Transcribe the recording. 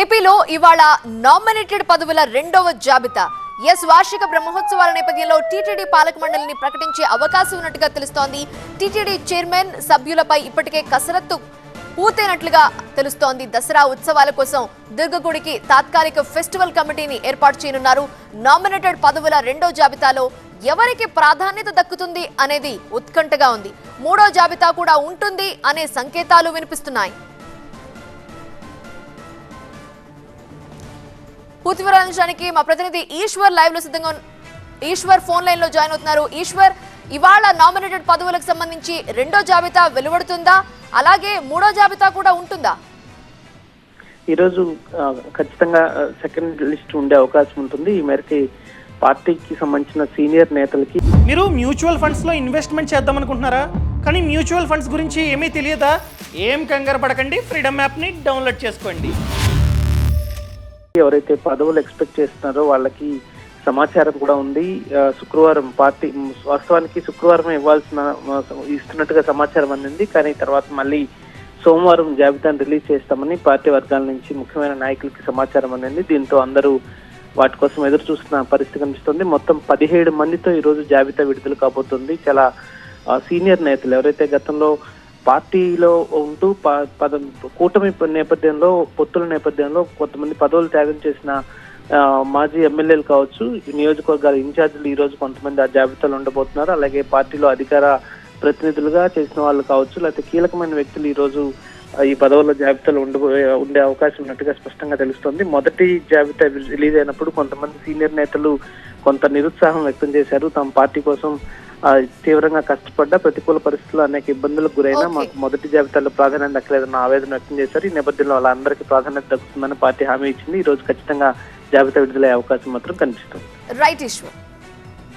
ఏపీలో ఇవాళ నామినేటెడ్ పదవుల రెండవ జాబితా. ఎస్ వార్షిక బ్రహ్మోత్సవాల నేపథ్యంలో టీటీడీ పాలక మండలిని ప్రకటించే అవకాశం ఉన్నట్టుగా తెలుస్తోంది. టీటీడీ చైర్మన్ సభ్యులపై ఇప్పటికే కసరత్తు పూర్తయినట్లుగా తెలుస్తోంది. దసరా ఉత్సవాల కోసం దుర్గగుడికి తాత్కాలిక ఫెస్టివల్ కమిటీని ఏర్పాటు చేయనున్నారు. నామినేటెడ్ పదవుల రెండో జాబితాలో ఎవరికి ప్రాధాన్యత దక్కుతుంది అనేది ఉత్కంఠగా ఉంది. మూడో జాబితా కూడా ఉంటుంది అనే సంకేతాలు వినిపిస్తున్నాయి. పూర్తి వివరాంశానికి మా ప్రతినిధి ఈశ్వర్ లైవ్లో సిద్ధంగా ఈశ్వర్ ఫోన్ లైన్లో జాయిన్ అవుతున్నారు. ఈశ్వర్ ఇవాళ నామినేటెడ్ పదవులకు సంబంధించి రెండో జాబితా వెలువడుతుందా? అలాగే మూడో జాబితా కూడా ఉంటుందా? ఈరోజు ఖచ్చితంగా సెకండ్ లిస్ట్ ఉండే అవకాశం ఉంటుంది. ఈ మేరకి పార్టీకి సంబంధించిన సీనియర్ నేతలకి. మీరు మ్యూచువల్ ఫండ్స్లో ఇన్వెస్ట్మెంట్ చేద్దాం అనుకుంటున్నారా కానీ మ్యూచువల్ ఫండ్స్ గురించి ఏమీ తెలియదా? ఏం కంగారు పడకండి. ఫ్రీడమ్ యాప్ని డౌన్లోడ్ చేసుకోండి. ఎవరైతే పదవులు ఎక్స్పెక్ట్ చేస్తున్నారో వాళ్ళకి సమాచారం కూడా ఉంది. శుక్రవారం పార్టీ వాస్తవానికి శుక్రవారం ఇవ్వాల్సిన ఇస్తున్నట్టుగా సమాచారం అందింది. కానీ తర్వాత మళ్ళీ సోమవారం జాబితాను రిలీజ్ చేస్తామని పార్టీ వర్గాల నుంచి ముఖ్యమైన నాయకులకి సమాచారం అందింది. దీంతో అందరూ వాటి కోసం ఎదురు చూస్తున్న పరిస్థితి కనిపిస్తుంది. మొత్తం పదిహేడు మందితో ఈరోజు జాబితా విడుదల కాబోతుంది. చాలా సీనియర్ నేతలు ఎవరైతే గతంలో పార్టీలో ఉంటూ ప- పద కూటమి నేపథ్యంలో పొత్తుల నేపథ్యంలో కొంతమంది పదవులు త్యాగం చేసిన మాజీ ఎమ్మెల్యేలు కావచ్చు ఈ నియోజకవర్గాల ఇన్ఛార్జీలు ఈ రోజు కొంతమంది ఆ జాబితాలో ఉండబోతున్నారు. అలాగే పార్టీలో అధికార ప్రతినిధులుగా చేసిన వాళ్ళు కావచ్చు లేకపోతే కీలకమైన వ్యక్తులు ఈ రోజు ఈ పదవుల జాబితాలో ఉండబో ఉండే అవకాశం ఉన్నట్టుగా స్పష్టంగా తెలుస్తుంది. మొదటి జాబితా రిలీజ్ అయినప్పుడు కొంతమంది సీనియర్ నేతలు కొంత నిరుత్సాహం వ్యక్తం చేశారు. తమ పార్టీ కోసం తీవ్రంగా కష్టపడ్డ ప్రతికూల పరిస్థితుల్లో అనేక ఇబ్బందులకు గురైనా. మాకు మొదటి జాబితాలో ప్రాధాన్యత దక్కలేదన్న ఆవేదన వ్యక్తం చేశారు. ఈ నేపథ్యంలో వాళ్ళందరికీ ప్రాధాన్యత దక్కుతుందని పార్టీ హామీ ఇచ్చింది. ఈ రోజు ఖచ్చితంగా జాబితా విడుదలయ్యే అవకాశం మాత్రం కనిపిస్తుంది. రైట్ ఈశ్వర్